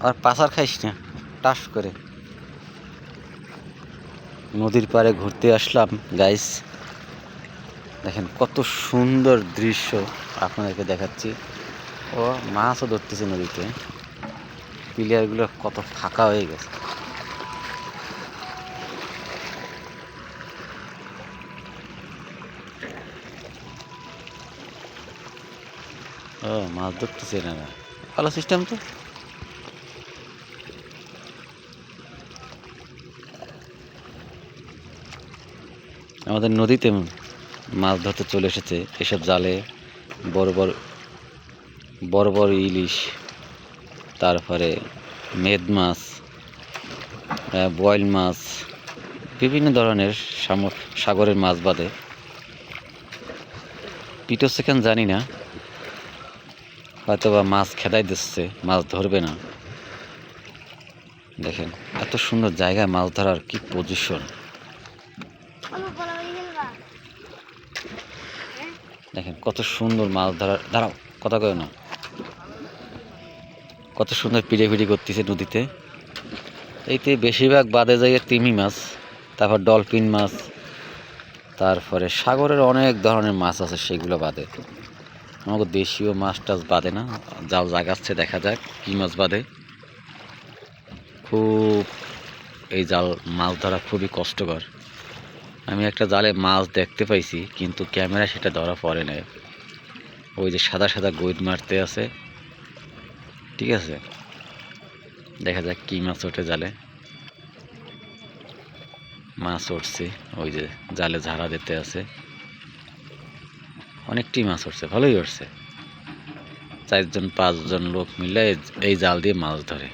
আর পাশার খাইস না, টাস করে। নদীর পাড়ে ঘুরতে আসলাম গাইস দেখেন কত সুন্দর দৃশ্য আপনাদেরকে দেখাচ্ছি। ও মাছও ধরতেছে নদীতে। প্লেয়ারগুলো কত ফাঁকা হয়ে গেছে। ও, মাছ ধরতেছে না ভালো সিস্টেম তো। আমাদের নদীতে মাছ ধরতে চলে এসেছে। এসব জালে বড় বড় বড় বড় ইলিশ, তারপরে মেদ মাছ বয়েল মাছ, বিভিন্ন ধরনের সাগরের মাছ বাদে। পিটো সেখান জানি না। হয়তো বা মাছ খেদাই দিচ্ছে, মাছ ধরবে না। দেখেন, এত সুন্দর জায়গায় মাছ ধরার কি পজিশন দেখেন, কত সুন্দর মাছ ধরার দাঁড়াও, কথা কয় না। কত সুন্দর পিড়ে পিড়ি করতেছে নদীতে। এইতে বেশিরভাগ বাদে যায় তিমি মাছ, তারপর ডলফিন মাছ, তারপরে সাগরের অনেক ধরনের মাছ আছে সেগুলো বাদে। আমাকে দেশীয় মাছ টাছ বাদে না জাল জাগাচ্ছে দেখা যাক কী মাছ বাদে। খুব এই জাল মাছ ধরা খুবই কষ্টকর। আমি একটা জালে মাছ দেখতে পাইছি, কিন্তু ক্যামেরা সেটা ধরা পড়ে না ওই যে সাদা সাদা গৈদ মারতে আছে। ঠিক আছে? দেখা যাক কী মাছ ওঠে জালে। মাছ উঠছে, ওই যে জালে ঝাড়া দিতে আছে। অনেকটি মাছ উঠছে, ভালোই উঠছে। চারজন, পাঁচজন লোক মিলে এই জাল দিয়ে মাছ ধরে।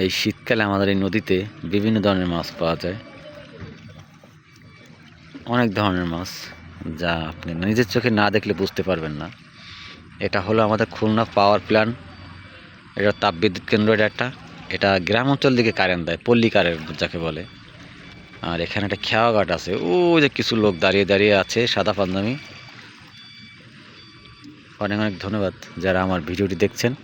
এই শীতকালে আমাদের এই নদীতে বিভিন্ন ধরনের মাছ পাওয়া যায়। অনেক ধরনের মাছ যা আপনি নিজের চোখে না দেখলে বুঝতে পারবেন না। এটা হলো আমাদের খুলনা পাওয়ার প্ল্যান্ট এটা তাপবিদ্যুৎ কেন্দ্র এটা একটা। এটা গ্রাম অঞ্চল দিকে কারেন্ট দেয় পল্লী কারেন্ট যাকে বলে। আর এখানে একটা খেয়া ঘাট আছে। ও যে কিছু লোক দাঁড়িয়ে দাঁড়িয়ে আছে, সাদা পাঞ্জামি অনেক অনেক ধন্যবাদ যারা আমার ভিডিওটি দেখছেন।